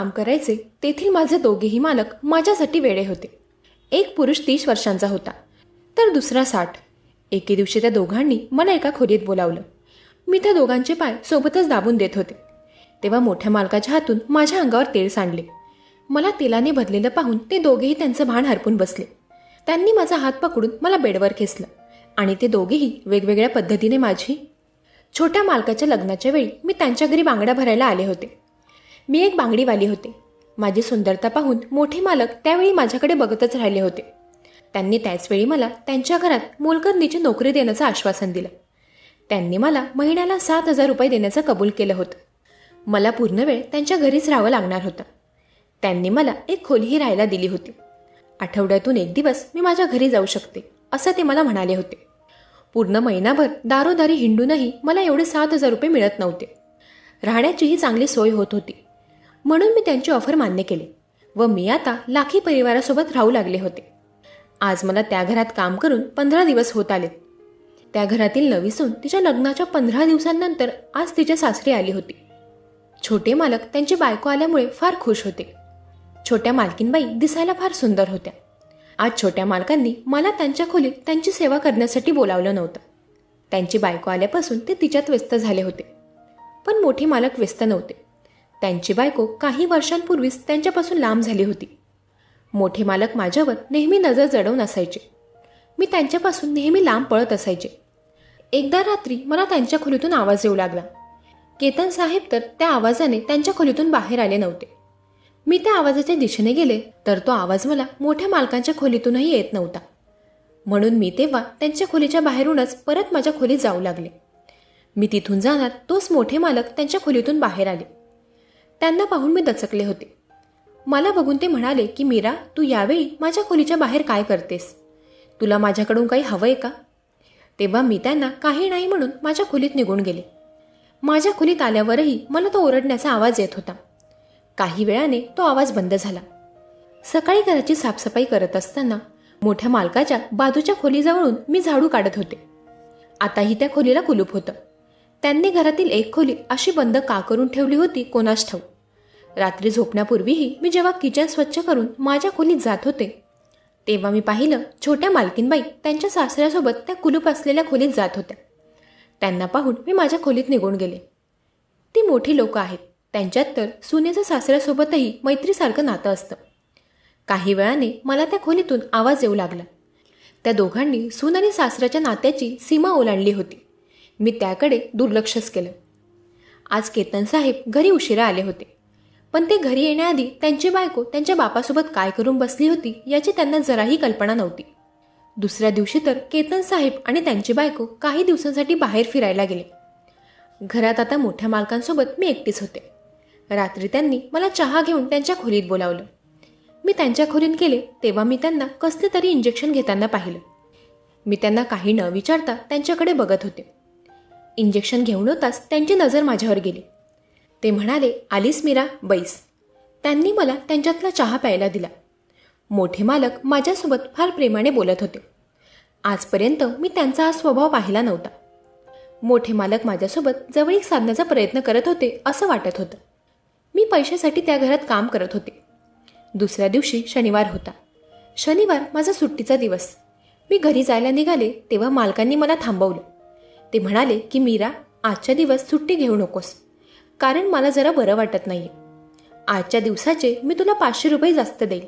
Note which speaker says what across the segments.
Speaker 1: काम करायचे तेथील माझे दोघेही मालक माझ्यासाठी वेडे होते. एक पुरुष तीस वर्षांचा होता. तर दुसरा साठ. एके दिवशी त्या दोघांनी मला एका खोलीत बोलावलं. मी त्या दोघांचे पाय सोबतच दाबून देत होते. तेव्हा मोठ्या मालकाच्या हातून माझ्या अंगावर तेल सांडले. मला तेलाने भरलेलं पाहून ते दोघेही त्यांचं भान हरपून बसले. त्यांनी माझा हात पकडून मला बेडवर खेचलं आणि ते दोघेही वेगवेगळ्या पद्धतीने माझी छोट्या मालकाच्या लग्नाच्या वेळी मी त्यांच्या घरी बांगड्या भरायला आले होते. मी एक बांगडीवाली होते. माझी सुंदरता पाहून मोठे मालक त्यावेळी माझ्याकडे बघतच राहिले होते. त्यांनी त्याचवेळी मला त्यांच्या घरात मोलकरणीची नोकरी देण्याचं आश्वासन दिलं. त्यांनी मला महिन्याला सात हजार रुपये देण्याचं कबूल केलं होतं. मला पूर्ण वेळ त्यांच्या घरीच राहावं लागणार होतं. त्यांनी मला एक खोलीही राहायला दिली होती. आठवड्यातून एक दिवस मी माझ्या घरी जाऊ शकते असं ते मला म्हणाले होते. पूर्ण महिनाभर दारोदारी हिंडूनही मला एवढे सात हजार रुपये मिळत नव्हते. राहण्याचीही चांगली सोय होत होती. म्हणून मी त्यांची ऑफर मान्य केली व मी आता लाखी परिवारासोबत राहू लागले होते. आज मला त्या घरात काम करून पंधरा दिवस होत आले त्या घरातील नवी सून तिच्या लग्नाच्या पंधरा दिवसांनंतर आज तिच्या सासरी आली होती. छोटे मालक त्यांची बायको आल्यामुळे फार खुश होते. छोट्या मालकीनबाई दिसायला फार सुंदर होत्या. आज छोट्या मालकांनी मला त्यांच्या खोलीत त्यांची सेवा करण्यासाठी बोलावलं नव्हतं. त्यांची बायको आल्यापासून ते तिच्यात व्यस्त झाले होते. पण मोठे मालक व्यस्त नव्हते. त्यांची बायको काही वर्षांपूर्वीच त्यांच्यापासून लांब झाली होती. मोठे मालक माझ्यावर नेहमी नजर जडवून असायचे. मी त्यांच्यापासून नेहमी लांब पळत असायचे. एकदा रात्री मला त्यांच्या खोलीतून आवाज येऊ लागला. केतन साहेब तर त्या आवाजाने त्यांच्या खोलीतून बाहेर आले नव्हते. मी त्या आवाजाच्या दिशेने गेले तर तो आवाज मला मोठ्या मालकांच्या खोलीतूनही येत नव्हता. म्हणून मी तेव्हा त्यांच्या खोलीच्या बाहेरूनच परत माझ्या खोलीत जाऊ लागले. मी तिथून जाणार तोच मोठे मालक त्यांच्या खोलीतून बाहेर आले. त्यांना पाहून मी दचकले होते. मला बघून ते म्हणाले की मीरा तू यावेळी माझ्या खोलीच्या बाहेर काय करतेस? तुला माझ्याकडून काही हवंय का? तेव्हा मी त्यांना काही नाही म्हणून माझ्या खोलीत निघून गेले. माझ्या खोलीत आल्यावरही मला तो ओरडण्याचा आवाज येत होता. काही वेळाने तो आवाज बंद झाला. सकाळी घराची साफसफाई करत असताना मोठ्या मालकाच्या बाजूच्या खोलीजवळून मी झाडू काढत होते. आताही त्या खोलीला कुलूप होतं. त्यांनी घरातील एक खोली अशी बंद का करून ठेवली होती कोणास ठाऊ रात्री झोपण्यापूर्वीही मी जेव्हा किचन स्वच्छ करून माझ्या खोलीत जात होते तेव्हा मी पाहिलं छोट्या मालकीनबाई त्यांच्या सासऱ्यासोबत त्या कुलूप असलेल्या खोलीत जात होत्या. त्यांना पाहून मी माझ्या खोलीत निघून गेले. ती मोठी लोक आहेत त्यांच्यात तर सुनेच्या सासऱ्यासोबतही मैत्रीसारखं नातं असतं. काही वेळाने मला त्या खोलीतून आवाज येऊ लागला. त्या दोघांनी सून आणि सासऱ्याच्या नात्याची सीमा ओलांडली होती. मी त्याकडे दुर्लक्षच केलं. आज केतन साहेब घरी उशिरा आले होते. पण ते घरी येण्याआधी त्यांची बायको त्यांच्या बापासोबत काय करून बसली होती याची त्यांना जराही कल्पना नव्हती. दुसऱ्या दिवशी तर केतन साहेब आणि त्यांची बायको काही दिवसांसाठी बाहेर फिरायला गेले. घरात आता मोठ्या मालकांसोबत मी एकटीच होते. रात्री त्यांनी मला चहा घेऊन त्यांच्या खोलीत बोलावलं. मी त्यांच्या खोलीत गेले तेव्हा मी त्यांना कसले तरी इंजेक्शन घेताना पाहिलं. मी त्यांना काही न विचारता त्यांच्याकडे बघत होते. इंजेक्शन घेऊन होताच त्यांची नजर माझ्यावर गेली. ते म्हणाले आलीस मीरा बैस. त्यांनी मला त्यांच्यातला चहा प्यायला दिला. मोठे मालक माझ्यासोबत फार प्रेमाने बोलत होते. आजपर्यंत मी त्यांचा हा स्वभाव पाहिला नव्हता. मोठे मालक माझ्यासोबत जवळीक साधण्याचा प्रयत्न करत होते असं वाटत होतं. मी पैशासाठी त्या घरात काम करत होते. दुसऱ्या दिवशी शनिवार होता. शनिवार माझा सुट्टीचा दिवस. मी घरी जायला निघाले तेव्हा मालकांनी मला थांबवलं. ते म्हणाले की मीरा आजच्या दिवस सुट्टी घेऊ नकोस. कारण मला जरा बरं वाटत नाही आजच्या दिवसाचे मी तुला पाचशे रुपये जास्त देईल.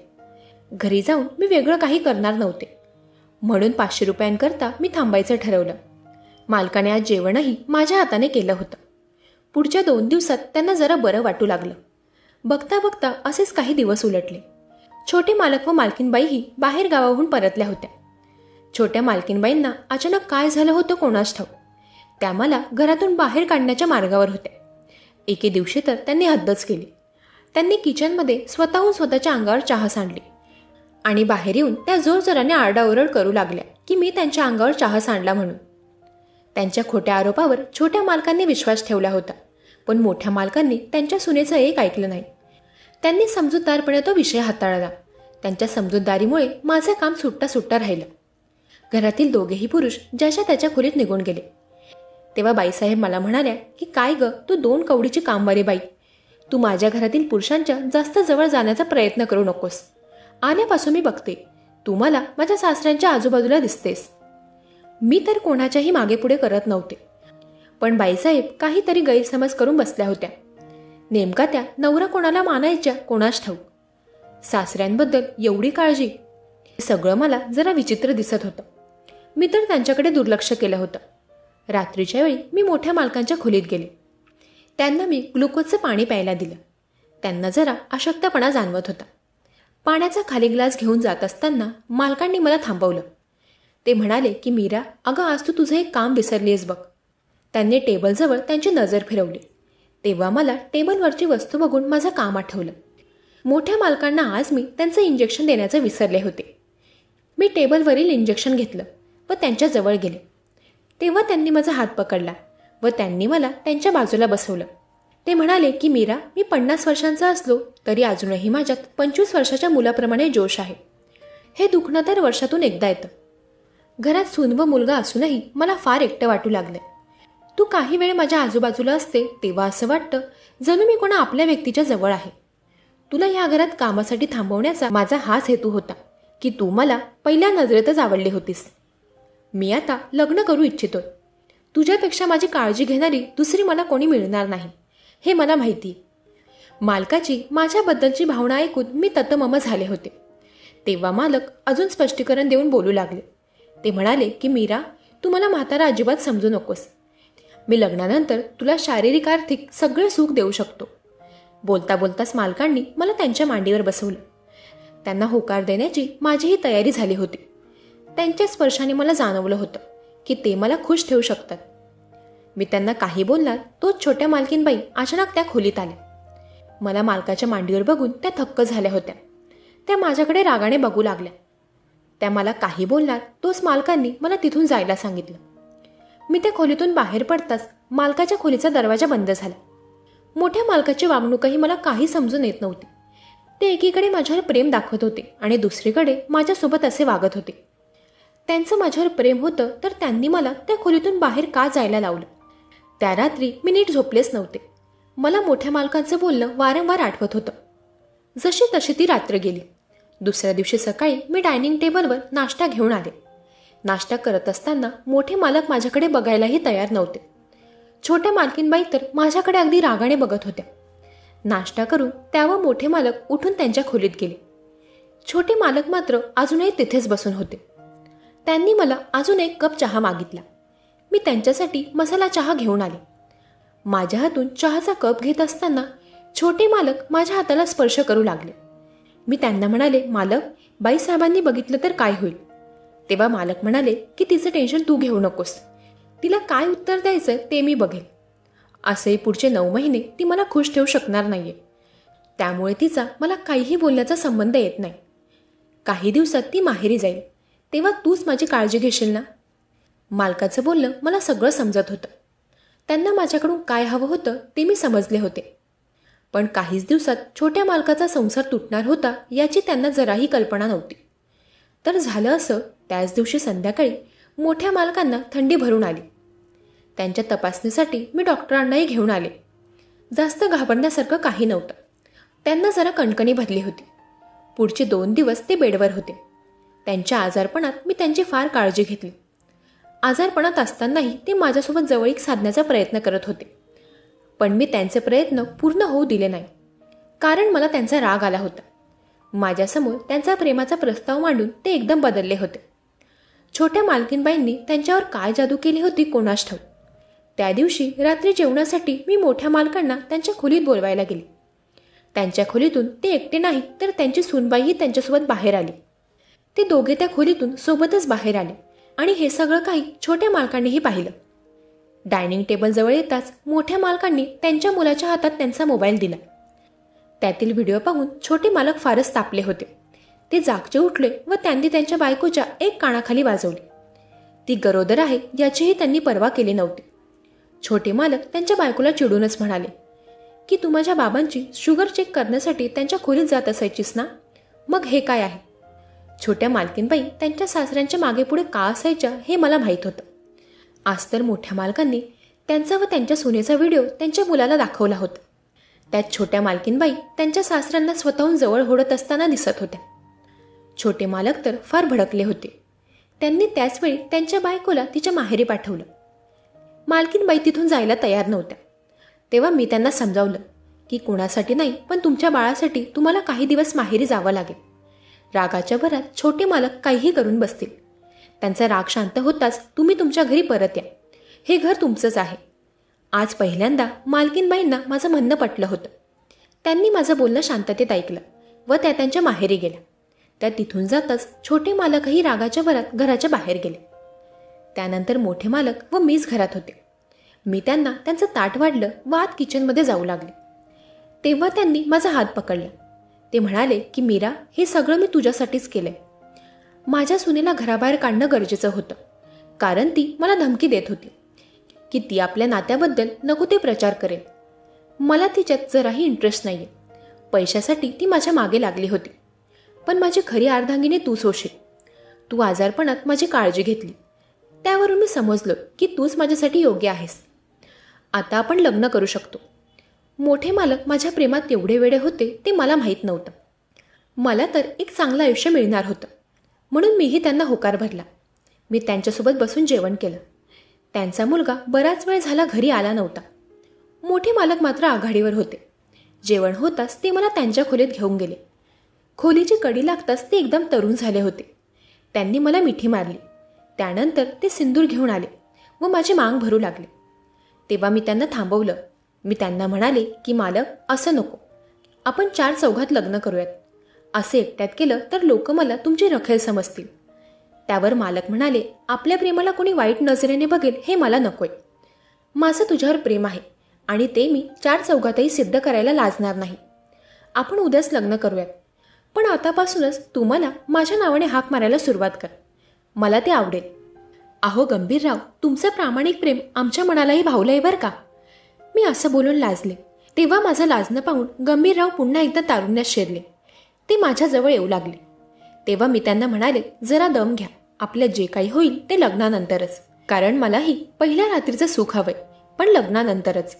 Speaker 1: घरी जाऊन मी वेगळं काही करणार नव्हते. म्हणून पाचशे रुपयांकरता मी थांबायचं ठरवलं. मालकाने आज जेवणही माझ्या हाताने केलं होतं. पुढच्या दोन दिवसात त्यांना जरा बरं वाटू लागलं. बघता बघता असेच काही दिवस उलटले. छोटे मालक व मालकीनबाईही बाहेर गावाहून परतल्या होत्या. छोट्या मालकीनबाईंना अचानक काय झालं होतं कोणाच ठाऊक? त्या मला घरातून बाहेर काढण्याच्या मार्गावर होत्या. एके दिवशी तर त्यांनी हद्दच केली. त्यांनी किचनमध्ये स्वतःहून स्वतःच्या अंगावर चहा सांडली आणि बाहेर येऊन त्या जोरजोराने आरडाओरड करू लागल्या की मी त्यांच्या अंगावर चहा सांडला म्हणून. त्यांच्या खोट्या आरोपावर छोट्या मालकांनी विश्वास ठेवला होता पण मोठ्या मालकांनी त्यांच्या सुनेचं एक ऐकलं नाही. त्यांनी समजूतदारपणे तो विषय हाताळला. त्यांच्या समजूतदारीमुळे माझं काम सुट्टा सुट्टा राहिलं. घरातील दोघेही पुरुष ज्याच्या त्याच्या खोलीत निघून गेले. तेव्हा बाईसाहेब मला म्हणाल्या की काय ग तू दोन कवडीची कामवारी बाई. तू माझ्या घरातील पुरुषांच्या जास्त जवळ जाण्याचा प्रयत्न करू नकोस. आल्यापासून मी बघते. तू मला माझ्या सासऱ्यांच्या आजूबाजूला दिसतेस. मी तर कोणाच्याही मागेपुढे करत नव्हते. पण बाईसाहेब काहीतरी गैरसमज करून बसल्या होत्या. नेमका त्या नवरा कोणाला मानायच्या कोणास ठाऊक. सासऱ्यांबद्दल एवढी काळजी सगळं मला जरा विचित्र दिसत होतं. मी तर त्यांच्याकडे दुर्लक्ष केलं होतं. रात्रीच्या वेळी मी मोठ्या मालकांच्या खोलीत गेले. त्यांना मी ग्लुकोजचं पाणी प्यायला दिलं. त्यांना जरा अशक्तपणा जाणवत होता. पाण्याचा खाली ग्लास घेऊन जात असताना मालकांनी मला थांबवलं. ते म्हणाले की मीरा अगं आज तू तुझं एक काम विसरलीस बघ. त्यांनी टेबलजवळ त्यांची नजर फिरवली. तेव्हा मला टेबलवरची वस्तू बघून माझं काम आठवलं. मोठ्या मालकांना आज मी त्यांचं इंजेक्शन देण्याचं विसरले होते. मी टेबलवरील इंजेक्शन घेतलं व त्यांच्याजवळ गेले. तेव्हा त्यांनी माझा हात पकडला व त्यांनी मला त्यांच्या बाजूला बसवलं. ते म्हणाले की मीरा मी पन्नास वर्षांचा असलो तरी अजूनही माझ्यात पंचवीस वर्षाच्या मुलाप्रमाणे जोश आहे. हे दुखणं तर वर्षातून एकदा येतं. घरात सून व मुलगा असूनही मला फार एकटं वाटू लागलं तू काही वेळ माझ्या आजूबाजूला असते तेव्हा असं वाटतं जणू मी कोणा आपल्या व्यक्तीच्या जवळ आहे. तुला या घरात कामासाठी थांबवण्याचा माझा हाच हेतू होता की तू मला पहिल्या नजरेतच आवडली होतीस. मी आता लग्न करू इच्छितोय. तुझ्यापेक्षा माझी काळजी घेणारी दुसरी मला कोणी मिळणार नाही. हे मला माहिती. मालकाची माझ्याबद्दलची भावना ऐकून मी ततमम झाले होते. तेव्हा मालक अजून स्पष्टीकरण देऊन बोलू लागले. ते म्हणाले की मीरा तू मला म्हातारा अजिबात समजू नकोस. मी लग्नानंतर तुला शारीरिक आर्थिक सगळे सुख देऊ शकतो. बोलता बोलताच मालकांनी मला त्यांच्या मांडीवर बसवलं. त्यांना होकार देण्याची माझीही तयारी झाली होती. त्यांच्या स्पर्शाने मला जाणवलं होतं की ते मला खुश ठेवू शकतात. मी त्यांना काही बोलणार तोच छोट्या मालकीनबाई अचानक त्या खोलीत आल्या. मला मालकाच्या मांडीवर बघून त्या थक्क झाल्या होत्या. त्या माझ्याकडे रागाने बघू लागल्या. त्या मला काही बोलणार तोच मालकांनी मला तिथून जायला सांगितलं. मी त्या खोलीतून बाहेर पडताच मालकाच्या खोलीचा दरवाजा बंद झाला. मोठ्या मालकाची वागणूकही मला काही समजून येत नव्हती. ते एकीकडे माझ्यावर प्रेम दाखवत होते आणि दुसरीकडे माझ्यासोबत असे वागत होते. त्यांचं माझ्यावर प्रेम होतं तर त्यांनी मला त्या खोलीतून बाहेर का जायला लावलं? त्या रात्री मी नीट झोपलेच नव्हते. मला मोठ्या मालकांचं बोलणं वारंवार आठवत होतं. जशी तशी ती रात्र गेली. दुसऱ्या दिवशी सकाळी मी डायनिंग टेबलवर नाश्ता घेऊन आले. नाश्ता करत असताना मोठे मालक माझ्याकडे बघायलाही तयार नव्हते. छोट्या मालकीनबाई तर माझ्याकडे अगदी रागाने बघत होत्या. नाश्ता करून त्यावर मोठे मालक उठून त्यांच्या खोलीत गेले. छोटे मालक मात्र अजूनही तिथेच बसून होते. त्यांनी मला अजून एक कप चहा मागितला. मी त्यांच्यासाठी मसाला चहा घेऊन आले. माझ्या हातून चहाचा कप घेत असताना छोटे मालक माझ्या हाताला स्पर्श करू लागले. मी त्यांना म्हणाले मालक बाईसाहेबांनी बघितलं तर काय होईल? तेव्हा मालक म्हणाले की तिचं टेन्शन तू घेऊ नकोस. तिला काय उत्तर द्यायचं ते मी बघेन असे पुढचे नऊ महिने ती मला खुश ठेवू शकणार नाहीये. त्यामुळे तिचा मला काहीही बोलण्याचा संबंध येत नाही. काही दिवसात ती माहेरी जाईल. तेव्हा तूच माझी काळजी घेशील ना? मालकाचं बोलणं मला सगळं समजत होतं. त्यांना माझ्याकडून काय हवं होतं ते मी समजले होते. पण काहीच दिवसात छोट्या मालकाचा संसार तुटणार होता याची त्यांना जराही कल्पना नव्हती. तर झालं असं त्याच दिवशी संध्याकाळी मोठ्या मालकांना थंडी भरून आली. त्यांच्या तपासणीसाठी मी डॉक्टरांनाही घेऊन आले. जास्त घाबरण्यासारखं काही नव्हतं. त्यांना जरा कणकणी भरली होती. पुढचे दोन दिवस ते बेडवर होते. त्यांच्या आजारपणात मी त्यांची फार काळजी घेतली. आजारपणात असतानाही ते माझ्यासोबत जवळीक साधण्याचा प्रयत्न करत होते. पण मी त्यांचे प्रयत्न पूर्ण होऊ दिले नाही. कारण मला त्यांचा राग आला होता. माझ्यासमोर त्यांचा प्रेमाचा प्रस्ताव मांडून ते एकदम बदलले होते. छोट्या मालकीनबाईंनी त्यांच्यावर काय जादू केली होती कोणास ठाऊक. त्या दिवशी रात्री जेवणासाठी मी मोठ्या मालकांना त्यांच्या खोलीत बोलवायला गेले. त्यांच्या खोलीतून ते एकटे नाही तर त्यांची सूनबाईही त्यांच्यासोबत बाहेर आली. ते दोघे त्या खोलीतून सोबतच बाहेर आले आणि हे सगळं काही छोट्या मालकांनीही पाहिलं. डायनिंग टेबलजवळ येताच मोठ्या मालकांनी त्यांच्या मुलाच्या हातात त्यांचा मोबाईल दिला. त्यातील व्हिडिओ पाहून छोटे मालक फारच तापले होते. ते जागचे उठले व त्यांनी त्यांच्या बायकोच्या एक कानाखाली वाजवली. ती गरोदर आहे याचीही त्यांनी पर्वा केली नव्हती. छोटे मालक त्यांच्या बायकोला चिडूनच म्हणाले की तू माझ्या बाबांची शुगर चेक करण्यासाठी त्यांच्या खोलीत जात असायचीस ना? मग हे काय आहे? छोट्या मालकीनबाई त्यांच्या सासऱ्यांच्या मागे पुढे का असायच्या हे मला माहीत होतं. आज तर मोठ्या मालकांनी त्यांचा व त्यांच्या सुनेचा व्हिडिओ त्यांच्या मुलाला दाखवला होता. त्यात छोट्या मालकीनबाई त्यांच्या सासऱ्यांना स्वतःहून जवळ होडत असताना दिसत होत्या. छोटे मालक तर फार भडकले होते. त्यांनी त्याचवेळी त्यांच्या बायकोला तिच्या माहेरी पाठवलं. मालकीनबाई तिथून जायला तयार नव्हत्या. तेव्हा मी त्यांना समजावलं की कोणासाठी नाही पण तुमच्या बाळासाठी तुम्हाला काही दिवस माहेरी जावं लागेल. रागाच्या भरात छोटे मालक काहीही करून बसतील. त्यांचा राग शांत होताच तुम्ही तुमच्या घरी परत या. हे घर तुमचंच आहे. आज पहिल्यांदा मालकीनबाईंना माझं म्हणणं पटलं होतं. त्यांनी माझं बोलणं शांततेत ऐकलं व त्या त्यांच्या माहेरी गेल्या. त्या तिथून जाताच छोटे मालकही रागाच्या भरात घराच्या बाहेर गेले. त्यानंतर मोठे मालक व मीच घरात होते. मी त्यांना त्यांचं ताट वाढलं व आत किचनमध्ये जाऊ लागले. तेव्हा त्यांनी माझा हात पकडला. ते म्हणाले की मीरा हे सगळं मी तुझ्यासाठीच केलंय. माझ्या सुनेला घराबाहेर काढणं गरजेचं होतं. कारण ती मला धमकी देत होती. की ती आपल्या नात्याबद्दल नको ते प्रचार करेल. मला तिच्यात जराही इंटरेस्ट नाही आहे पैशासाठी ती माझ्या मागे लागली होती. पण माझी खरी अर्धांगिनी तूच होशील. तू आजारपणात माझी काळजी घेतली. त्यावरून मी समजलो की तूच माझ्यासाठी योग्य आहेस. आता आपण लग्न करू शकतो. मोठे मालक माझ्या प्रेमात एवढे वेडे होते ते मला माहीत नव्हतं. मला तर एक चांगलं आयुष्य मिळणार होतं. म्हणून मीही त्यांना होकार भरला. मी त्यांच्यासोबत बसून जेवण केलं. त्यांचा मुलगा बराच वेळ झाला घरी आला नव्हता. मोठे मालक मात्र आघाडीवर होते. जेवण होताच ते मला त्यांच्या खोलीत घेऊन गेले. खोलीची कडी लागताच ते एकदम तरुण झाले होते. त्यांनी मला मिठी मारली. त्यानंतर ते सिंदूर घेऊन आले व माझी मांग भरू लागले. तेव्हा मी त्यांना थांबवलं. मी त्यांना म्हणाले की मालक असं नको. आपण चार चौघात लग्न करूयात. असे एकट्यात केलं तर लोक मला तुमची रखेल समजतील. त्यावर मालक म्हणाले आपल्या प्रेमाला कोणी वाईट नजरेने बघेल हे मला नकोय. माझं तुझ्यावर प्रेम आहे आणि ते मी चार चौघातही सिद्ध करायला लाजणार नाही. आपण उद्याच लग्न करूयात. पण आतापासूनच तू मला माझ्या नावाने हाक मारायला सुरुवात कर. मला ते आवडेल. अहो गंभीरराव तुमचं प्रामाणिक प्रेम आमच्या मनालाही भावलंय बरं का? मी असं बोलून लाजले. तेव्हा माझं लाजणं पाहून गंभीरराव पुन्हा एकदा तारुण्यात शिरले. ते माझ्याजवळ येऊ लागले. तेव्हा मी त्यांना म्हणाले जरा दम घ्या. आपल्या जे काही होईल ते लग्नानंतरच. कारण मलाही पहिल्या रात्रीचं सुख हवंय पण लग्नानंतरच.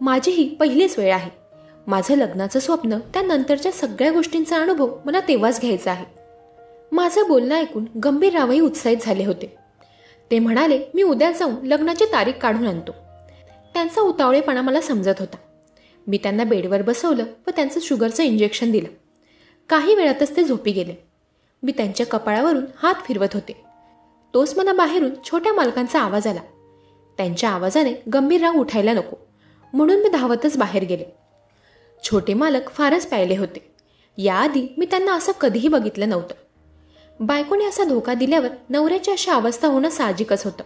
Speaker 1: माझी ही पहिलीच वेळ आहे. माझं लग्नाचं स्वप्न त्यानंतरच्या सगळ्या गोष्टींचा अनुभव मला तेव्हाच घ्यायचा आहे. माझं बोलणं ऐकून गंभीररावही उत्साहित झाले होते. ते म्हणाले मी उद्या जाऊन लग्नाची तारीख काढून आणतो. त्यांचा उतावळेपणा मला समजत होता. मी त्यांना बेडवर बसवलं व त्यांचं शुगरचं इंजेक्शन दिलं. काही वेळातच ते झोपी गेले. मी त्यांच्या कपाळावरून हात फिरवत होते. तोच मला बाहेरून छोट्या मालकांचा आवाज आला. त्यांच्या आवाजाने गंभीर राग उठायला नको. म्हणून मी धावतच बाहेर गेले. छोटे मालक फारच प्यायले होते. याआधी मी त्यांना असं कधीही बघितलं नव्हतं. बायकोने असा धोका दिल्यावर नवऱ्याची अशी अवस्था होणं साहजिकच होतं.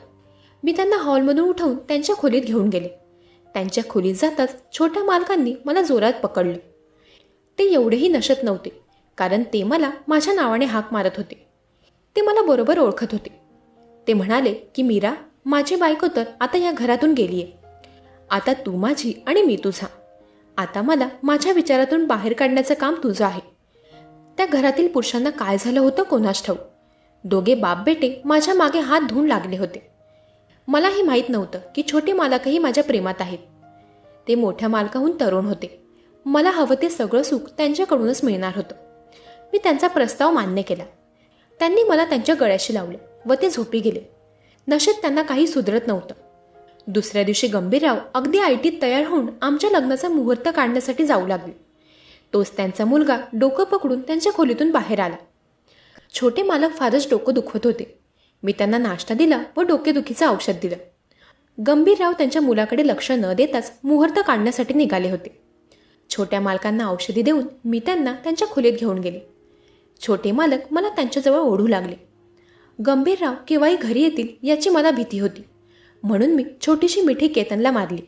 Speaker 1: मी त्यांना हॉलमधून उठवून त्यांच्या खोलीत घेऊन गेले. त्यांच्या खोलीत जाताच छोट्या मालकांनी मला जोरात पकडले. ते एवढेही नशत नव्हते कारण ते मला माझ्या नावाने हाक मारत होते. ते मला बरोबर ओळखत होते. ते म्हणाले की मीरा माझी बायको तर आता या घरातून गेलीये. आता तू माझी आणि मी तुझा. आता मला माझ्या विचारातून बाहेर काढण्याचं काम तुझं आहे. त्या घरातील पुरुषांना काय झालं होतं कोणास ठाऊ दोघे बाप बेटे माझ्या मागे हात धुवून लागले होते. मलाही माहीत नव्हतं की छोटे मालकही माझ्या प्रेमात आहेत. ते मोठ्या मालकाहून तरुण होते. मला हवं ते सगळं सुख त्यांच्याकडूनच मिळणार होतं. मी त्यांचा प्रस्ताव मान्य केला. त्यांनी मला त्यांच्या गळ्याशी लावले व ते झोपी गेले. नशेत त्यांना काही सुधरत नव्हतं. दुसऱ्या दिवशी गंभीरराव अगदी आयटीत तयार होऊन आमच्या लग्नाचा मुहूर्त काढण्यासाठी जाऊ लागले. तोच त्यांचा मुलगा डोकं पकडून त्यांच्या खोलीतून बाहेर आला. छोटे मालक फारच डोकं दुखवत होते. मी त्यांना नाश्ता दिला व डोकेदुखीचं औषध दिलं. गंभीरराव त्यांच्या मुलाकडे लक्ष न देताच मुहूर्त काढण्यासाठी निघाले होते. छोट्या मालकांना औषधी देऊन मी त्यांना त्यांच्या खोलीत घेऊन गेले. छोटे मालक मला त्यांच्याजवळ ओढू लागले. गंभीरराव केव्हाही घरी येतील याची मला भीती होती. म्हणून मी छोटीशी मिठी केतनला मारली.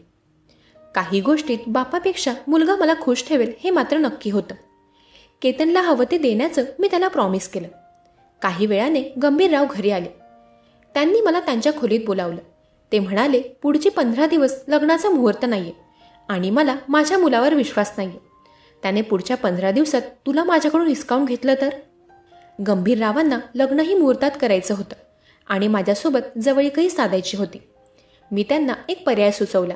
Speaker 1: काही गोष्टीत बापापेक्षा मुलगा मला खुश ठेवेल हे मात्र नक्की होतं. केतनला हवं ते देण्याचं मी त्याला प्रॉमिस केलं. काही वेळाने गंभीरराव घरी आले. त्यांनी मला त्यांच्या खोलीत बोलावलं. ते म्हणाले पुढचे पंधरा दिवस लग्नाचा मुहूर्त नाहीये आणि मला माझ्या मुलावर विश्वास नाहीये. त्याने पुढच्या पंधरा दिवसात तुला माझ्याकडून हिसकावून घेतलं तर? गंभीररावांना लग्नही मुहूर्तात करायचं होतं आणि माझ्यासोबत जवळीकही साधायची होती. मी त्यांना एक पर्याय सुचवला.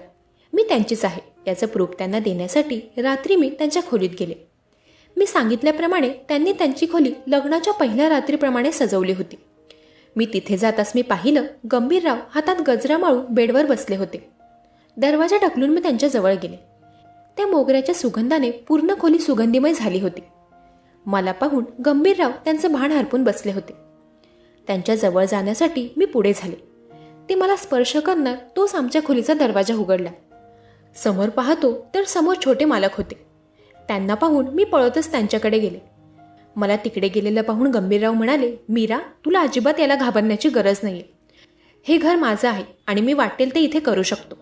Speaker 1: मी त्यांचीच आहे याचं प्रूफ त्यांना देण्यासाठी रात्री मी त्यांच्या खोलीत गेले. मी सांगितल्याप्रमाणे त्यांनी त्यांची खोली लग्नाच्या पहिल्या रात्रीप्रमाणे सजवली होती. मी तिथे जाताच मी पाहिलं गंभीरराव हातात गजरा माळून बेडवर बसले होते. दरवाजा ढकलून मी त्यांच्याजवळ गेले. त्या मोगऱ्याच्या सुगंधाने पूर्ण खोली सुगंधीमय झाली होती. मला पाहून गंभीरराव त्यांचं भान हरपून बसले होते. त्यांच्या जवळ जाण्यासाठी मी पुढे झाले. ते मला स्पर्श करणार तोच आमच्या खोलीचा दरवाजा उघडला. समोर पाहतो तर समोर छोटे मालक होते. त्यांना पाहून मी पळतच त्यांच्याकडे गेले. मला तिकडे गेलेलं पाहून गंभीरराव म्हणाले मीरा तुला अजिबात याला घाबरण्याची गरज नाही हे घर माझं आहे आणि मी वाटेल ते इथे करू शकतो.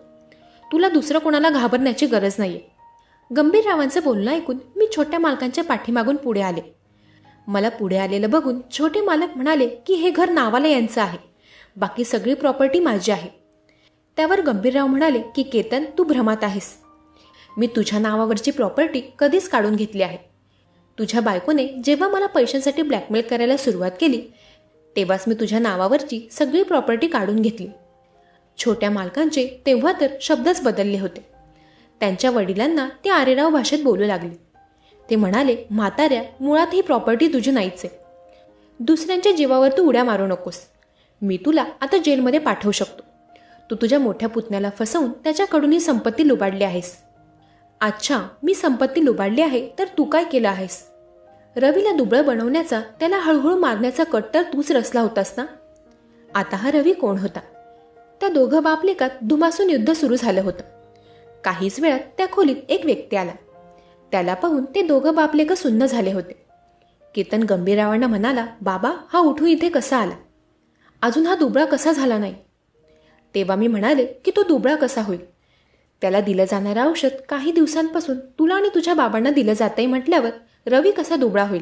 Speaker 1: तुला दुसरं कोणाला घाबरण्याची गरज नाही गंभीररावांचं बोलणं ऐकून मी छोट्या मालकांच्या पाठीमागून पुढे आले. मला पुढे आलेलं बघून छोटे मालक म्हणाले की हे घर नावाला यांचं आहे. बाकी सगळी प्रॉपर्टी माझी आहे. त्यावर गंभीरराव म्हणाले की केतन तू भ्रमात आहेस. मी तुझ्या नावावरची प्रॉपर्टी कधीच काढून घेतली आहे. तुझ्या बायकोने जेव्हा मला पैशांसाठी ब्लॅकमेल करायला सुरुवात केली तेव्हाच मी तुझ्या नावावरची सगळी प्रॉपर्टी काढून घेतली. छोट्या मालकांचे तेव्हा तर शब्दच बदलले होते. त्यांच्या वडिलांना ते आरेराव भाषेत बोलू लागले. ते म्हणाले म्हाताऱ्या मुळात ही प्रॉपर्टी तुझी नाहीच आहे. दुसऱ्यांच्या जीवावर तू उड्या मारू नकोस. मी तुला आता जेलमध्ये पाठवू शकतो. तू तुझ्या मोठ्या पुतण्याला फसवून त्याच्याकडून ही संपत्ती लुबाडली आहेस. अच्छा मी संपत्ती लुबाडली आहे तर तू काय केलं आहेस? रवीला दुबळं बनवण्याचा त्याला हळूहळू मारण्याचा कट तर तूच रचला होतास ना? आता हा रवी कोण होता? त्या दोघं बापलेकात धुमासून युद्ध सुरू झालं होतं. काहीच वेळात त्या खोलीत एक व्यक्ती आला. त्याला पाहून ते दोघं बापलेक सुन्न झाले होते. केतन गंभीरावांना म्हणाला बाबा हा उठू इथे कसा आला? अजून हा दुबळा कसा झाला नाही? तेव्हा मी म्हणाले की तो दुबळा कसा होईल? त्याला दिलं जाणारं औषध काही दिवसांपासून तुला आणि तुझ्या बाबांना दिलं जातंय म्हटल्यावर रवी कसा दुबळा होईल?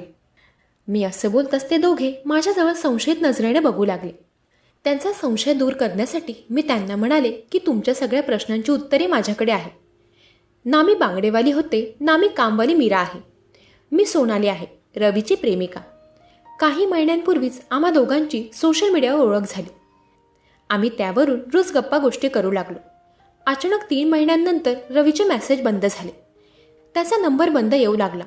Speaker 1: मी असं बोलताच ते दोघे माझ्याजवळ संशयित नजरेने बघू लागले. त्यांचा संशय दूर करण्यासाठी मी त्यांना म्हणाले की तुमच्या सगळ्या प्रश्नांची उत्तरे माझ्याकडे आहे ना मी बांगडेवाली होते ना मी कामवाली मीरा आहे. मी सोनाली आहे रवीची प्रेमिका. काही महिन्यांपूर्वीच आम्हा दोघांची सोशल मीडियावर ओळख झाली. आम्ही त्यावरून रोज गप्पा गोष्टी करू लागलो. अचानक तीन महिन्यांनंतर रवीचे मेसेज बंद झाले. त्याचा नंबर बंद येऊ लागला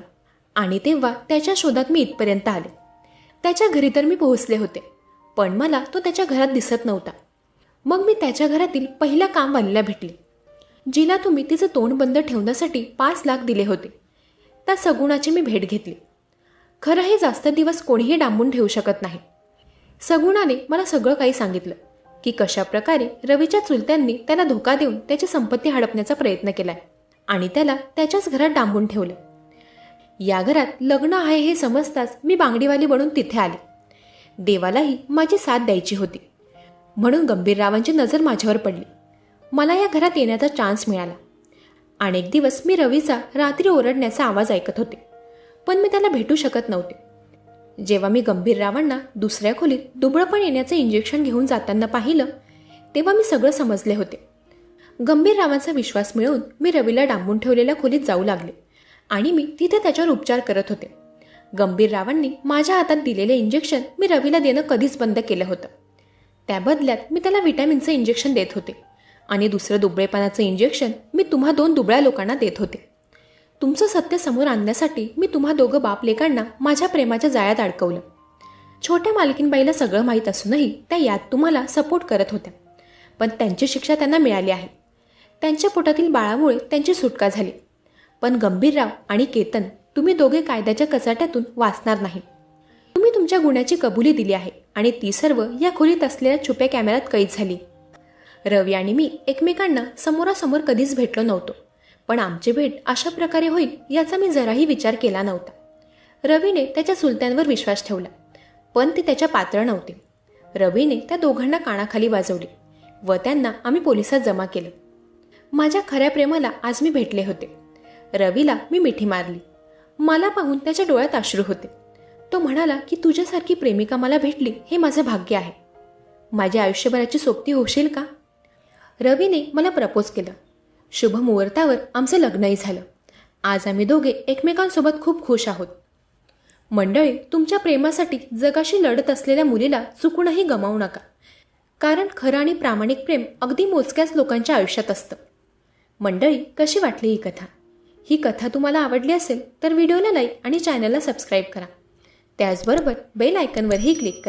Speaker 1: आणि तेव्हा त्याच्या शोधात मी इथपर्यंत आले. त्याच्या घरी तर मी पोहोचले होते पण मला तो त्याच्या घरात दिसत नव्हता. मग मी त्याच्या घरातील पहिल्या कामवालीला भेटले. जिला तुम्ही तिचं तोंड बंद ठेवण्यासाठी पाच लाख दिले होते. त्या सगुणाची मी भेट घेतली. खरं हे जास्त दिवस कोणीही डांबून ठेवू शकत नाही. सगुणाने मला सगळं काही सांगितलं. की कशाप्रकारे रवीच्या चुलत्यांनी त्याला धोका देऊन त्याची संपत्ती हडपण्याचा प्रयत्न केलाय. आणि त्याला त्याच्याच घरात डांबून ठेवलं या घरात लग्न आहे हे समजताच मी बांगडीवाली बनून तिथे आले. देवालाही माझी साथ द्यायची होती. म्हणून गंभीररावांची नजर माझ्यावर पडली. मला या घरात येण्याचा चान्स मिळाला. अनेक दिवस मी रवीचा रात्री ओरडण्याचा आवाज ऐकत होते. पण मी त्याला भेटू शकत नव्हते. जेव्हा मी गंभीररावांना दुसऱ्या खोलीत दुबळपण येण्याचं इंजेक्शन घेऊन जाताना पाहिलं तेव्हा मी सगळं समजले होते. गंभीररावांचा विश्वास मिळवून मी रवीला डांबून ठेवलेल्या खोलीत जाऊ लागले आणि मी तिथे त्याच्यावर उपचार करत होते. गंभीररावांनी माझ्या हातात दिलेले इंजेक्शन मी रवीला देणं कधीच बंद केलं होतं. त्या बदल्यात मी त्याला विटॅमिनचं इंजेक्शन देत होते आणि दुसरं दुबळेपणाचं इंजेक्शन मी तुम्हा दोन दुबळ्या लोकांना देत होते. तुमचं सत्य समोर आणण्यासाठी मी तुम्हा दोघं बापलेकांना माझ्या प्रेमाच्या जाळ्यात अडकवलं. छोट्या मालकीनबाईला सगळं माहीत असूनही त्या यात तुम्हाला सपोर्ट करत होत्या. पण त्यांची शिक्षा त्यांना मिळाली आहे. त्यांच्या पोटातील बाळामुळे त्यांची सुटका झाली. पण गंभीरराव आणि केतन तुम्ही दोघे कायद्याच्या कचाट्यातून वाचणार नाही. तुम्ही तुमच्या गुन्ह्याची कबुली दिली आहे आणि ती सर्व या खोलीत असलेल्या छुप्या कॅमेऱ्यात कैद झाली. रवी आणि मी एकमेकांना समोरासमोर कधीच भेटलो नव्हतो. पण आमची भेट अशा प्रकारे होईल याचा मी जराही विचार केला नव्हता. रवीने त्याच्या सुलत्यांवर विश्वास ठेवला पण ते त्याच्या पात्र नव्हते. रवीने त्या दोघांना कानाखाली वाजवले व त्यांना आम्ही पोलिसात जमा केलं. माझ्या खऱ्या प्रेमाला आज मी भेटले होते. रवीला मी मिठी मारली. मला पाहून त्याच्या डोळ्यात अश्रू होते. तो म्हणाला की तुझ्यासारखी प्रेमिका मला भेटली हे माझं भाग्य आहे. माझ्या आयुष्यभराची सोबती होशील का? रवीने मला प्रपोज केलं. शुभ मुहूर्तावर आमचं लग्नही झालं. आज आम्ही दोघे एकमेकांसोबत खूप खुश आहोत. मंडळी तुमच्या प्रेमासाठी जगाशी लढत असलेल्या मुलीला चुकूनही गमावू नका. कारण खरं आणि प्रामाणिक प्रेम अगदी मोजक्याच लोकांच्या आयुष्यात असतं. मंडळी कशी वाटली ही कथा? ही कथा तुम्हाला आवडली असेल तर व्हिडिओला लाईक आणि चॅनलला सबस्क्राईब करा. त्याचबरोबर बेल आयकनवरही क्लिक करा.